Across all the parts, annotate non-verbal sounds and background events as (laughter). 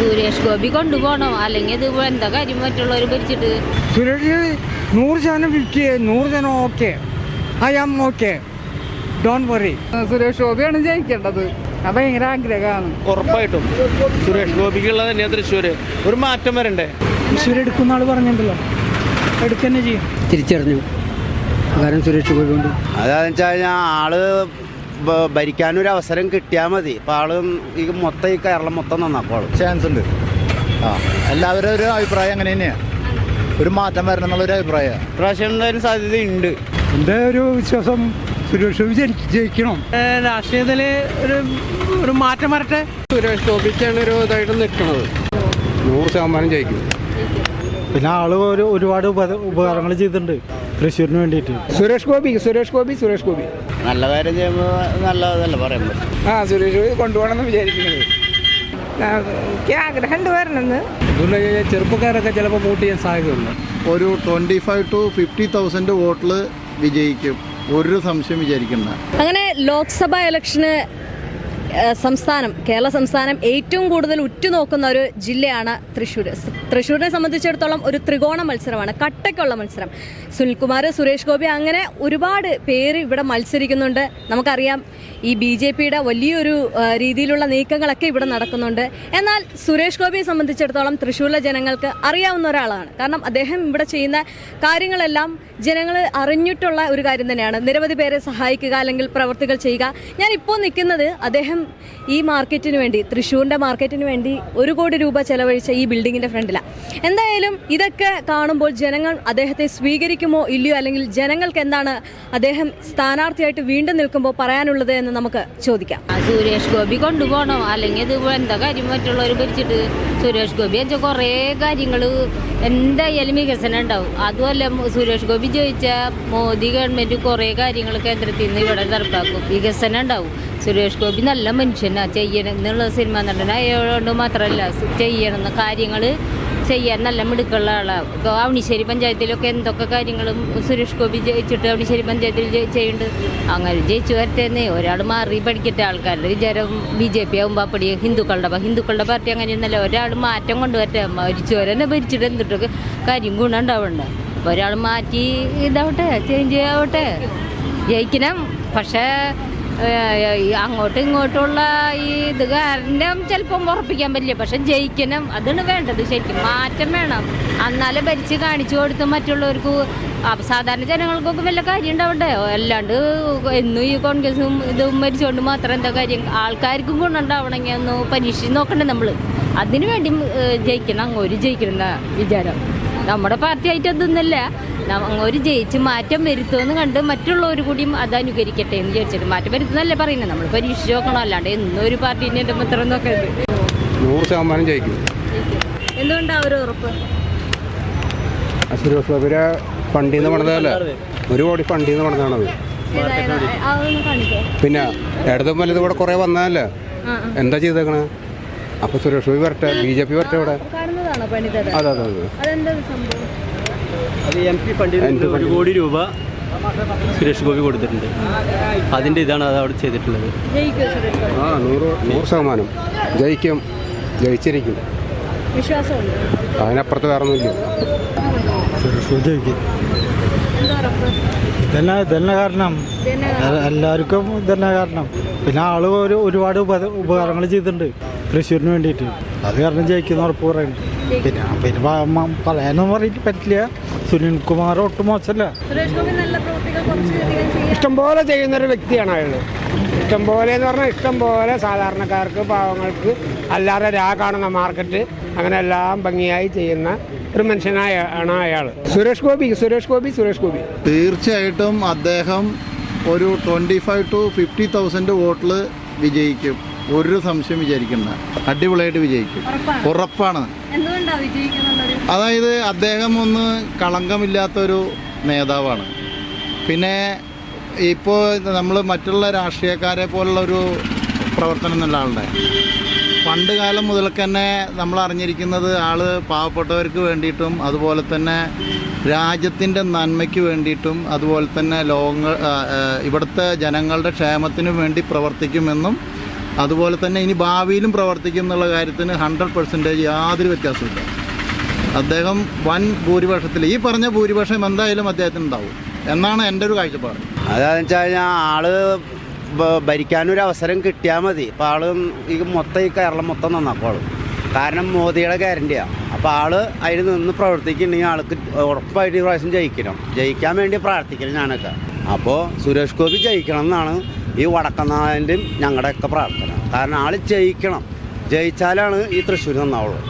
സുരേഷ് ഗോപി കൊണ്ടുപോകണം. അല്ലെങ്കിൽ ഇത് എന്താ കാര്യം? മറ്റുള്ളവർ ഭരിച്ചിട്ട് സുരേഷ് നൂറ് ശതമാനം ഫിഫ്റ്റി നൂറ് ശതമാനം okay I am okay don't worry Suresh ഗോപിയാണ് ജയിക്കേണ്ടത്. അത് ഭയങ്കര ആഗ്രഹമാണ്. ഉറപ്പായിട്ടും. സുരേഷ് ഗോപിക്കുള്ള തന്നെ തൃശ്ശൂര്. ഒരു മാറ്റം വരണ്ടേ? തൃശ്ശൂർ എടുക്കുന്ന ആൾ പറഞ്ഞിട്ടുണ്ടല്ലോ. എടുക്കന്നെ ചെയ്യും. തിരിച്ചറിഞ്ഞു. കാരണം സുരേഷ് ഗോപി കൊണ്ട്. അതാന്ന് വെച്ചാൽ ആൾ ഭരിക്കാനൊരു അവസരം കിട്ടിയാൽ മതി. ഇപ്പം ആൾ ഈ മൊത്തം ഈ കേരളം മൊത്തം നന്നാക്കോളും ചാൻസ് ഉണ്ട്. ആ. എല്ലാവരും ഒരു അഭിപ്രായം അങ്ങനെ തന്നെയാണ് ഒരു മാറ്റം വരണം എന്നുള്ളൊരു അഭിപ്രായമാണ് പ്രാവശ്യം എന്തായാലും സാധ്യതയുണ്ട് എന്റെ ഒരു വിശ്വാസം സുരേഷ് ഗോപി ജയിക്കണം. രാഷ്ട്രീയത്തിൽ ഒരു ഒരു മാറ്റം വരട്ടെ. സുരേഷ് ഗോപിക്കാണ് ഒരു ഇതായിട്ട് നിൽക്കുന്നത് നൂറ് ശതമാനം ജയിക്കും. പിന്നെ ആൾ ഒരു ഒരുപാട് ഉപകാരങ്ങൾ ചെയ്തിട്ടുണ്ട്. തൃശ്ശൂരിന് വേണ്ടിയിട്ട്. സുരേഷ് ഗോപി സുരേഷ് ഗോപി സുരേഷ് ഗോപി. നല്ല കാര്യം ചെയ്യുമ്പോൾ നല്ലതല്ല പറയാൻ പറ്റും. ആ സുരേഷ് ഗോപി കൊണ്ടുപോകണമെന്ന് വിചാരിക്കുന്നത്. എനിക്ക് ആഗ്രഹമുണ്ട് വരണമെന്ന്. ചെറുപ്പക്കാരൊക്കെ ചിലപ്പോൾ വോട്ട് ചെയ്യാൻ സാധ്യതയുണ്ട്. ഒരു twenty five to fifty thousand വോട്ടിൽ വിജയിക്കും. ഒരു സംശയം വിചാരിക്കുന്ന അങ്ങനെ ലോക്സഭാ ഇലക്ഷന് സംസ്ഥാനം കേരള സംസ്ഥാനം ഏറ്റവും കൂടുതൽ ഉറ്റുനോക്കുന്ന ഒരു ജില്ലയാണ് തൃശ്ശൂർ തൃശ്ശൂരിനെ സംബന്ധിച്ചിടത്തോളം ഒരു ത്രികോണ മത്സരമാണ് കട്ടയ്ക്കുള്ള മത്സരം. സുനിൽകുമാർ സുരേഷ് ഗോപി അങ്ങനെ ഒരുപാട് പേര് ഇവിടെ മത്സരിക്കുന്നുണ്ട്. നമുക്കറിയാം ഈ ബി ജെ പിയുടെ വലിയൊരു രീതിയിലുള്ള നീക്കങ്ങളൊക്കെ ഇവിടെ നടക്കുന്നുണ്ട്. എന്നാൽ സുരേഷ് ഗോപിയെ സംബന്ധിച്ചിടത്തോളം തൃശ്ശൂരിലെ ജനങ്ങൾക്ക് അറിയാവുന്ന ഒരാളാണ്. കാരണം അദ്ദേഹം ഇവിടെ ചെയ്യുന്ന കാര്യങ്ങളെല്ലാം ജനങ്ങൾ അറിഞ്ഞിട്ടുള്ള ഒരു കാര്യം തന്നെയാണ്. നിരവധി പേരെ സഹായിക്കുക അല്ലെങ്കിൽ പ്രവർത്തികൾ ചെയ്യുക. ഞാൻ ഇപ്പോൾ നിൽക്കുന്നത് അദ്ദേഹം ഈ മാർക്കറ്റിന് വേണ്ടി തൃശ്ശൂരിന്റെ മാർക്കറ്റിന് വേണ്ടി ഒരു കോടി രൂപ ചെലവഴിച്ച ഈ ബിൽഡിങ്ങിന്റെ ഫ്രണ്ടിലാണ് എന്തായാലും ഇതൊക്കെ കാണുമ്പോൾ ജനങ്ങൾ അദ്ദേഹത്തെ സ്വീകരിക്കുമോ ഇല്ലയോ അല്ലെങ്കിൽ ജനങ്ങൾക്ക് എന്താണ് അദ്ദേഹം സ്ഥാനാർത്ഥിയായിട്ട് വീണ്ടും നിൽക്കുമ്പോൾ പറയാനുള്ളത് എന്ന് നമുക്ക് ചോദിക്കാം. സുരേഷ് ഗോപി കൊണ്ടുപോകണോ. അല്ലെങ്കിൽ ഇത് എന്താ കാര്യം? മറ്റുള്ളവർ ഭരിച്ചിട്ട് സുരേഷ് ഗോപി വെച്ചാൽ കുറേ കാര്യങ്ങൾ എന്തായാലും വികസനം ഉണ്ടാവും. അതുമല്ല സുരേഷ് ഗോപി ജയിച്ച മോദി ഗവൺമെന്റ് കുറേ കാര്യങ്ങൾ കേന്ദ്രത്തിൽ നിന്ന് ഇവിടെ നടപ്പാക്കും. വികസനം ഉണ്ടാവും. സുരേഷ് ഗോപി നല്ല മനുഷ്യനാ ചെയ്യണം എന്നുള്ള സിനിമ നടനായതുകൊണ്ട് മാത്രമല്ല ചെയ്യണം കാര്യങ്ങൾ ചെയ്യാൻ നല്ല മിടുക്കുള്ള ആളാണ് ഇപ്പോൾ അവണിശ്ശേരി പഞ്ചായത്തിലൊക്കെ എന്തൊക്കെ കാര്യങ്ങളും സുരേഷ് ഗോപി ജയിച്ചിട്ട് അവണിശ്ശേരി പഞ്ചായത്തിൽ ജയിച്ചുണ്ട് അങ്ങനെ ജയിച്ചു വരട്ടേന്നേ ഒരാൾ മാറി പഠിക്കട്ടെ ആൾക്കാരുടെ വിചാരം ബി ജെ പി ആകുമ്പോൾ അപ്പടി ഹിന്ദുക്കളുടെ ഹിന്ദുക്കളുടെ പാർട്ടി അങ്ങനെയൊന്നല്ല ഒരാൾ മാറ്റം കൊണ്ടുവരട്ടെ. മരിച്ചവരെന്നെ ഭരിച്ചിട്ട് എന്തിട്ടൊക്കെ കാര്യം ഗുണം ഉണ്ടാവണ്ട? ഒരാൾ മാറ്റി ഇതാവട്ടെ ചേഞ്ച് ആവട്ടെ. ജയിക്കണം. പക്ഷേ അങ്ങോട്ടും ഇങ്ങോട്ടുള്ള ഈ ഇത് കാരണം ചിലപ്പം ഉറപ്പിക്കാൻ പറ്റില്ല. പക്ഷെ ജയിക്കണം. അതാണ് വേണ്ടത്. ശരിക്കും മാറ്റം വേണം. എന്നാലും ഭരിച്ച് കാണിച്ചു കൊടുത്ത് മറ്റുള്ളവർക്ക് സാധാരണ ജനങ്ങൾക്കൊക്കെ വല്ല കാര്യം ഉണ്ടാവണ്ടേ? അല്ലാണ്ട് എന്നും ഈ കോൺഗ്രസും ഇതും മരിച്ചുകൊണ്ട് മാത്രം എന്താ കാര്യം? ആൾക്കാർക്കും ഗുണം ഉണ്ടാവണമെങ്കിൽ ഒന്ന് പരീക്ഷിച്ച് നോക്കണ്ടേ നമ്മൾ അതിനു വേണ്ടി ജയിക്കണം. അങ്ങോട്ട് ജയിക്കണം എന്നാ വിചാരം. നമ്മുടെ പാർട്ടി ആയിട്ട് അതൊന്നല്ല അങ്ങോട്ട് ജയിച്ച് മാറ്റം വരുത്തുമെന്ന് കണ്ട് മറ്റുള്ളവർ കൂടിയും അത് അനുകരിക്കട്ടെ എന്ന് വിചാരിച്ചിട്ട് മാറ്റം വരുത്തുന്നല്ലേ പറയുന്നത് നമ്മൾ പരീക്ഷിച്ച് നോക്കണം. അല്ലാണ്ട് എന്നും ഒരു പാർട്ടീന്റെ എന്റെ മാത്രം നോക്കരുത്. നൂറ് ശതമാനം ജയിക്കും. എന്തുകൊണ്ടാണ് ഒരു ഉറപ്പ്? ആ സുരേഷ് ഗോപിയുടെ ഫണ്ടിൽ നിന്ന് പണിതല്ലേ ഒരു കോടി ഫണ്ടിൽ നിന്ന് പണിതാണത് അതൊന്ന് കാണിക്കോ. പിന്നെ ഇടതും വലുതും ഇവിടെ കുറേ വന്നതല്ലേ? എന്താ ചെയ്തേക്കണേ? അപ്പൊ സുരേഷ് ഗോപി വരട്ടെ ബി ജെ പി വരട്ടെ ഇവിടെ? അതെ അതെ അതെ. അത് എം പി ഫണ്ടിൽ ഒരു കോടി രൂപ സുരേഷ് ഗോപി കൊടുത്തിട്ടുണ്ട്. അതിന്റെ ഇതാണ് അത് അവിടെ ചെയ്തിട്ടുള്ളത്. ആ നൂറ് നൂറ് ശതമാനം. ജയിക്കും. ജയിച്ചിരിക്കും. വിശ്വാസമുണ്ട്. അതിനപ്പുറത്ത് വേറെ ഒന്നുമില്ല ഇതന്നെ ഇതന്നെ കാരണം. എല്ലാവർക്കും ഇതന്നെ കാരണം. പിന്നെ ആൾ ഒരു ഒരുപാട് ഉപ- ഉപകാരങ്ങൾ ചെയ്തിട്ടുണ്ട്. തൃശ്ശൂരിന് വേണ്ടിയിട്ട്. അത് കാരണം ജയിക്കുന്ന ഉറപ്പ് പറയുന്നുണ്ട്. പിന്നെ പിന്നെ പറയാനൊന്നും പറഞ്ഞിട്ട് പറ്റില്ല. സുനിൽ കുമാർ ഒട്ടും മോശമല്ല. ഇഷ്ടംപോലെ ചെയ്യുന്ന ഒരു വ്യക്തിയാണ് അയാൾ ഇഷ്ടംപോലെ എന്ന് പറഞ്ഞാൽ ഇഷ്ടംപോലെ സാധാരണക്കാർക്ക് പാവങ്ങൾക്ക് അല്ലാതെ രാ കാണുന്ന മാർക്കറ്റ് അങ്ങനെ എല്ലാം ഭംഗിയായി ചെയ്യുന്ന ഒരു മനുഷ്യനായ ആണ് അയാൾ സുരേഷ് ഗോപി സുരേഷ് ഗോപി സുരേഷ് ഗോപി തീർച്ചയായിട്ടും അദ്ദേഹം ഒരു twenty five to fifty thousand വോട്ടിൽ വിജയിക്കും. ഒരു സംശയം വിചാരിക്കണ്ട. അടിപൊളിയായിട്ട് വിജയിക്കും. ഉറപ്പാണ്. അതായത് അദ്ദേഹം ഒന്ന് കളങ്കമില്ലാത്തൊരു നേതാവാണ്. പിന്നെ ഇപ്പോൾ നമ്മൾ മറ്റുള്ള രാഷ്ട്രീയക്കാരെ പോലുള്ള ഒരു പ്രവർത്തനം എന്നുള്ള ആളുടെ പണ്ട് കാലം മുതൽക്ക് തന്നെ നമ്മൾ അറിഞ്ഞിരിക്കുന്നത് ആൾ പാവപ്പെട്ടവർക്ക് വേണ്ടിയിട്ടും അതുപോലെ തന്നെ രാജ്യത്തിന്റെ നന്മയ്ക്ക് വേണ്ടിയിട്ടും അതുപോലെ തന്നെ ലോക ആ, ആ, ഇവിടുത്തെ ജനങ്ങളുടെ ക്ഷേമത്തിനു വേണ്ടി പ്രവർത്തിക്കുമെന്നും അതുപോലെ തന്നെ ഇനി ഭാവിയിലും പ്രവർത്തിക്കും എന്നുള്ള കാര്യത്തിന് ഹൺഡ്രഡ് പെർസെന്റേജ് യാതൊരു വ്യത്യാസമില്ല അദ്ദേഹം വൻ ഭൂരിപക്ഷത്തിൽ ഈ പറഞ്ഞ ഭൂരിപക്ഷം എന്തായാലും അദ്ദേഹത്തിന് ഉണ്ടാവും. എന്നാണ് എന്റെ ഒരു കാഴ്ചപ്പാട്. അതാന്ന് വെച്ചാൽ കഴിഞ്ഞാൽ ആൾ ഭരിക്കാനൊരു അവസരം കിട്ടിയാൽ മതി. ഇപ്പം ആൾ ഈ മൊത്തം ഈ കേരളം മൊത്തം നന്നാക്കോളും കാരണം മോദിയുടെ ഗ്യാരണ്ടിയാണ് അപ്പോൾ ആൾ അതിൽ നിന്ന് പ്രവർത്തിക്കുന്നുണ്ടെങ്കിൽ ആൾക്ക് ഉറപ്പായിട്ട് ഈ പ്രാവശ്യം ജയിക്കണം. ജയിക്കാൻ വേണ്ടി പ്രാർത്ഥിക്കണം ഞാനൊക്കെ. അപ്പോൾ സുരേഷ് ഗോപി ജയിക്കണം എന്നാണ് ഈ വടക്കനാഥന്റെയും ഞങ്ങളുടെയൊക്കെ പ്രാർത്ഥന. കാരണം ആൾ ജയിക്കണം. ജയിച്ചാലാണ് ഈ തൃശ്ശൂർ നന്നാവുള്ളൂ.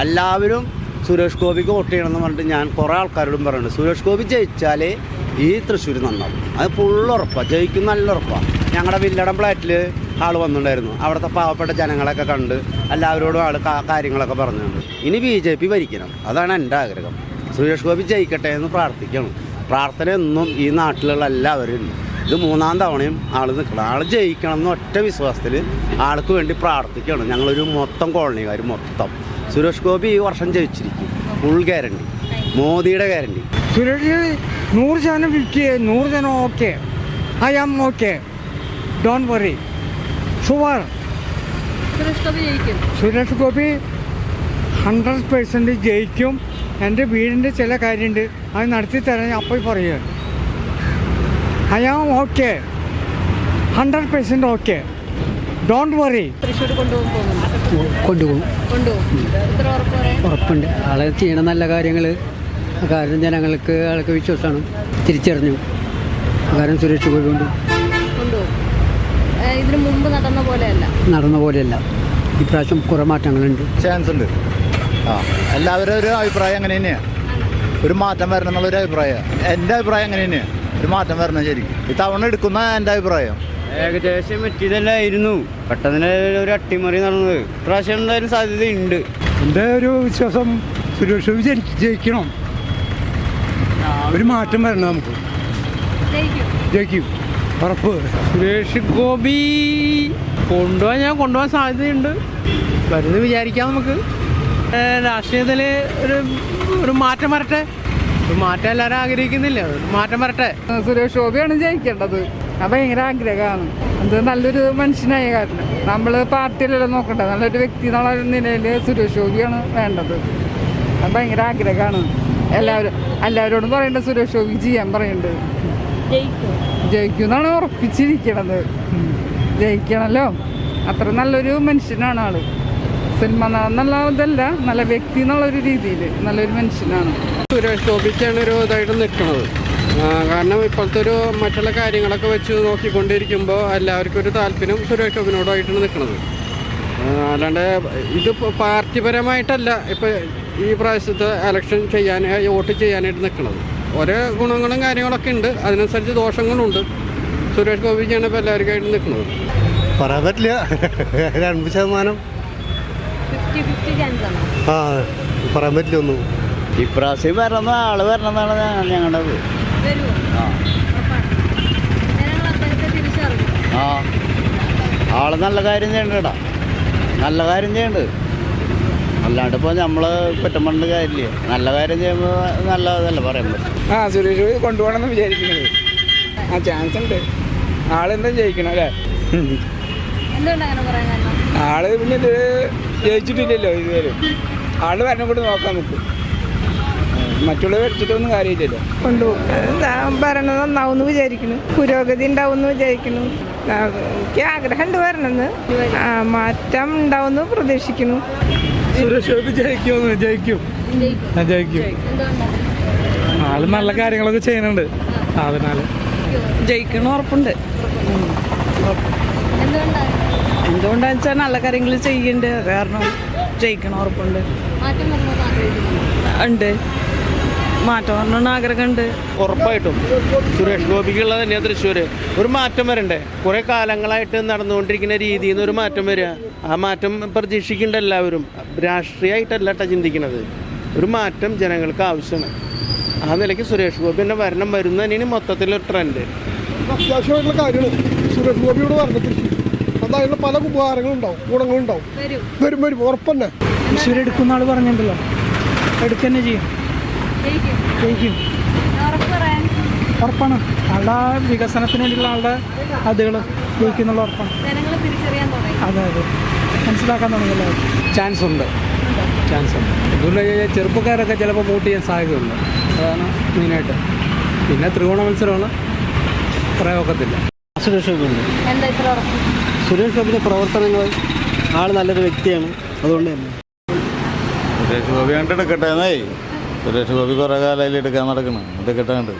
എല്ലാവരും സുരേഷ് ഗോപിക്ക് വോട്ട് ചെയ്യണം എന്ന് പറഞ്ഞിട്ട് ഞാൻ കുറേ ആൾക്കാരോടും പറയുന്നുണ്ട്. സുരേഷ് ഗോപി ജയിച്ചാലേ ഈ തൃശ്ശൂർ നന്നാവും. അത് ഫുള്ള് ഉറപ്പാണ് ജയിക്കും നല്ല ഉറപ്പാണ് ഞങ്ങളുടെ വില്ലടം ഫ്ലാറ്റിൽ ആൾ വന്നിട്ടുണ്ടായിരുന്നു. അവിടുത്തെ പാവപ്പെട്ട ജനങ്ങളൊക്കെ കണ്ട് എല്ലാവരോടും ആൾ കാര്യങ്ങളൊക്കെ പറഞ്ഞിട്ടുണ്ട്. ഇനി ബി ജെ പി ഭരിക്കണം. അതാണ് എന്റെ ആഗ്രഹം. സുരേഷ് ഗോപി ജയിക്കട്ടെ എന്ന് പ്രാർത്ഥിക്കണം. പ്രാർത്ഥന എന്നും ഈ നാട്ടിലുള്ള എല്ലാവരും ഉണ്ട്. ഇത് മൂന്നാം തവണയും ആൾ നിൽക്കണം ആൾ ജയിക്കണം എന്ന ഒറ്റ വിശ്വാസത്തിൽ ആൾക്ക് വേണ്ടി പ്രാർത്ഥിക്കണം ഞങ്ങളൊരു മൊത്തം കോളനിക്കാർ മൊത്തം. സുരേഷ് ഗോപി ഈ വർഷം ജയിച്ചിരിക്കും. ഫുൾ ഗ്യാരണ്ടി മോദിയുടെ ഗ്യാരണ്ടി സുരേഷ് നൂറ് ശതമാനം ഫിഫ്റ്റി നൂറ് ശതമാനം okay I am okay don't worry sure Suresh Gopi ജയിക്കും. സുരേഷ് ഗോപി ഹൺഡ്രഡ് പേഴ്സന്റ് ജയിക്കും. എന്റെ വീടിന്റെ ചില കാര്യമുണ്ട്. അത് നടത്തി തരാൻ അപ്പോൾ പറയുക I am okay hundred percent okay don't worry കൊണ്ടുപോകും ഉറപ്പുണ്ട്. ആളെ ചെയ്യണ നല്ല കാര്യങ്ങൾ കാരണം ജനങ്ങൾക്ക് ആൾക്ക് വിശ്വാസമാണ്. തിരിച്ചറിഞ്ഞു. കാരണം സുരേഷ് പോയിക്കൊണ്ട് ഇതിനു മുമ്പ് നടന്ന പോലെയല്ല. നടന്ന പോലെയല്ല. ഇപ്രാവശ്യം കുറേ മാറ്റങ്ങളുണ്ട്. ചാൻസ് ഉണ്ട് ആ എല്ലാവരും ഒരു അഭിപ്രായം അങ്ങനെ തന്നെയാണ് ഒരു മാറ്റം വരണം എന്നുള്ളൊരു അഭിപ്രായം. എന്റെ അഭിപ്രായം അങ്ങനെ തന്നെയാണ് ഒരു മാറ്റം വരണം ശരിക്കും. ഈ തവണ എടുക്കുന്ന എന്റെ അഭിപ്രായം. ഏകദേശം പറ്റിയതല്ലായിരുന്നു പെട്ടെന്ന് ഒരു അട്ടിമറി നടന്നത്. ഇപ്രാവശ്യം എന്തായാലും സാധ്യതയുണ്ട്. എന്റെ ഒരു വിശ്വാസം സുരേഷ് ജയിക്കണം. ഒരു മാറ്റം വരണം നമുക്ക്. ജയിക്കും. ഉറപ്പ്. സുരേഷ് ഗോപി കൊണ്ടുപോകാൻ ഞാൻ കൊണ്ടുപോകാൻ സാധ്യതയുണ്ട്. വരുന്നത് വിചാരിക്കാം നമുക്ക്. രാഷ്ട്രീയത്തിൽ ഒരു ഒരു മാറ്റം വരട്ടെ. മാറ്റം എല്ലാവരും ആഗ്രഹിക്കുന്നില്ല? മാറ്റം വരട്ടെ. സുരേഷ് ഗോപിയാണ് ജയിക്കേണ്ടത്. അത് ഭയങ്കര ആഗ്രഹമാണ്. അത് നല്ലൊരു മനുഷ്യനായ കാരണം. നമ്മൾ പാർട്ടിയിലല്ല നോക്കണ്ട? നല്ലൊരു വ്യക്തി എന്നുള്ള നിലയിൽ സുരേഷ് ഗോപിയാണ് വേണ്ടത്. അത് ഭയങ്കര ആഗ്രഹമാണ്. എല്ലാവരും എല്ലാവരോടും പറയേണ്ടത് സുരേഷ് ഗോപി ചെയ്യാൻ പറയുന്നുണ്ട് ജയിക്കും. ജയിക്കും എന്നാണ് ഉറപ്പിച്ചിരിക്കണത് ജയിക്കണമല്ലോ അത്ര നല്ലൊരു മനുഷ്യനാണ് ആൾ. സിനിമ എന്നുള്ള ഇതല്ല നല്ല വ്യക്തി എന്നുള്ളൊരു രീതിയിൽ നല്ലൊരു മനുഷ്യനാണ്. സുരേഷ് ഗോപിക്കാണ് ഒരു ഇതായിട്ട് നിൽക്കുന്നത്. കാരണം ഇപ്പോഴത്തെ ഒരു മറ്റുള്ള കാര്യങ്ങളൊക്കെ വെച്ച് നോക്കിക്കൊണ്ടിരിക്കുമ്പോൾ എല്ലാവർക്കും ഒരു താല്പര്യം സുരേഷ് ഗോപിനോടായിട്ടാണ് നിൽക്കുന്നത്. അല്ലാണ്ട് ഇത് പാർട്ടിപരമായിട്ടല്ല ഇപ്പോൾ ഈ പ്രാവശ്യത്തെ ഇലക്ഷൻ ചെയ്യാൻ വോട്ട് ചെയ്യാനായിട്ട് നിൽക്കുന്നത്. ഓരോ ഗുണങ്ങളും കാര്യങ്ങളൊക്കെ ഉണ്ട് അതിനനുസരിച്ച് ദോഷങ്ങളുണ്ട്. സുരേഷ് ഗോപിക്കാണ് ഇപ്പോൾ എല്ലാവർക്കായിട്ട് നിൽക്കുന്നത്. പറയാൻ പറ്റില്ല. (laughs) രണ്ട് ശതമാനം ഫിഫ്റ്റി ഫിഫ്റ്റി ചാൻസ് ആണോ ആ പറയാൻ പറ്റില്ല ഒന്നും. ഇപ്രാവശ്യം വരണം ആൾ വരണം എന്നാണ് ഞങ്ങളുടെ ആ. ആൾ നല്ല കാര്യം ചെയ്യണ്ടടാ. നല്ല കാര്യം ചെയ്യണ്ട്. അല്ലാണ്ട് ഇപ്പോൾ നമ്മൾ കുറ്റം പറഞ്ഞ കാര്യമില്ല. നല്ല കാര്യം ചെയ്യുമ്പോൾ നല്ലതല്ല പറയാൻ പറ്റും. ആ സുരേഷ് കൊണ്ടുപോകണം എന്ന് വിചാരിക്കുന്നത് ആ ചാൻസ് ഉണ്ട്. ആളെന്താ ജയിക്കണം അല്ലേ? ആൾ പിന്നെ ജയിച്ചിട്ടില്ലല്ലോ ഇതുവരെ. ആൾ വരണം കൂടി നോക്കാം നമുക്ക് മറ്റുള്ളവർ വെച്ചിട്ടൊന്നും കാര്യമില്ലല്ലോ. കൊണ്ടുപോകും ഭരണം നന്നാവും വിചാരിക്കുന്നു. പുരോഗതി ഉണ്ടാവുമെന്ന് വിചാരിക്കുന്നു. എനിക്ക് ആഗ്രഹം ഉണ്ട് വരണമെന്ന് മാറ്റം ഉണ്ടാവുമെന്ന് പ്രതീക്ഷിക്കുന്നു. സുരേഷ് ഗോപി ജയിക്കുമെന്ന് ജയിക്കും. ജയിക്കും ജയിക്കും. ആൾ നല്ല കാര്യങ്ങളൊക്കെ ചെയ്യുന്നുണ്ട്. അതിനാല്. ജയിക്കണം ഉറപ്പുണ്ട് എന്തുകൊണ്ടാണ് എന്തുകൊണ്ടാന്ന് വെച്ചാൽ നല്ല കാര്യങ്ങൾ ചെയ്യണ്ട്. കാരണം ജയിക്കണം ഉറപ്പുണ്ട്. ഉണ്ട്. മാറ്റം വരണമെന്ന് ആഗ്രഹമുണ്ട്. ഉറപ്പായിട്ടും. സുരേഷ് ഗോപിക്കുള്ള തന്നെയാണ് തൃശ്ശൂര്. ഒരു മാറ്റം വരണ്ടേ? കുറെ കാലങ്ങളായിട്ട് നടന്നുകൊണ്ടിരിക്കുന്ന രീതിയിൽ നിന്ന് ഒരു മാറ്റം വരിക. ആ മാറ്റം പ്രതീക്ഷിക്കേണ്ട എല്ലാവരും. രാഷ്ട്രീയമായിട്ടല്ല കേട്ടോ ചിന്തിക്കുന്നത് ഒരു മാറ്റം ജനങ്ങൾക്ക് ആവശ്യമാണ്. ആ നിലയ്ക്ക് സുരേഷ് ഗോപി തന്നെ വരണം. വരുന്നതിന് മൊത്തത്തിലൊരു ട്രെൻഡ് അത്യാവശ്യമായിട്ടുള്ള കാര്യങ്ങൾ സുരേഷ് ഗോപിയോട് പറഞ്ഞിട്ട് അതായത് പല ഉപകാരങ്ങളുണ്ടാവും ഗുണങ്ങളുണ്ടാവും വരും. വരും വരും. ഉറപ്പന്നെ. തൃശ്ശൂർ എടുക്കുന്ന ആൾ പറഞ്ഞിട്ടുണ്ടല്ലോ. എടുക്കന്നെ ചെയ്യും. ജയിക്കും. ഉറപ്പാണ്. ആളുടെ വികസനത്തിന് വേണ്ടിയുള്ള ആളുടെ അതുകൾ ജയിക്കുന്നുള്ള ഉറപ്പാണ്. അതെ അതെ. മനസ്സിലാക്കാൻ തുടങ്ങിയല്ലോ. ചാൻസ് ഉണ്ട്. ചാൻസ് ഉണ്ട്. അതുകൊണ്ട് ചെറുപ്പക്കാരൊക്കെ ചിലപ്പോൾ വോട്ട് ചെയ്യാൻ സാധ്യതയുണ്ട്. അതാണ് മെയിനായിട്ട്. പിന്നെ ത്രികോണ മത്സരമാണ്. പറയാൻ ഒക്കത്തില്ല സുരേഷ് ഉണ്ട് എന്താ ഇത്ര ഉറപ്പ്? സുരേഷ് ഗോപിയുടെ പ്രവർത്തനങ്ങൾ ആൾ നല്ലൊരു വ്യക്തിയാണ്. അതുകൊണ്ട് തന്നെ. സുരേഷ് ഗോപി കണ്ട് എടുക്കട്ടെ എന്നേ? സുരേഷ് ഗോപി കുറേ കാലം എടുക്കാൻ നടക്കണം. എടുക്കട്ടെ കണ്ട്.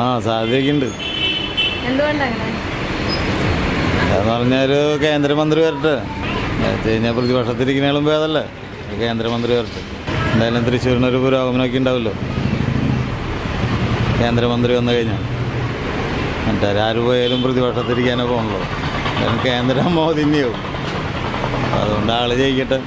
ആ സാധ്യതയൊക്കെയുണ്ട്. എന്തുകൊണ്ടാണ് എന്ന് പറഞ്ഞാൽ കേന്ദ്രമന്ത്രി വരട്ടെ. കഴിഞ്ഞാൽ പ്രതിപക്ഷത്തിരിക്കുന്നയാളും ഭേദമല്ലേ കേന്ദ്രമന്ത്രി വരട്ടെ. എന്തായാലും തൃശ്ശൂരിനൊരു പുരോഗമനമൊക്കെ ഉണ്ടാവുമല്ലോ കേന്ദ്രമന്ത്രി വന്നു കഴിഞ്ഞാൽ മറ്റാര് പോയാലും പ്രതിപക്ഷത്തിരിക്കാനൊക്കെ എന്തായാലും കേന്ദ്രം മോദിന്യവും അതുകൊണ്ട് ആൾ ജയിക്കട്ടെ.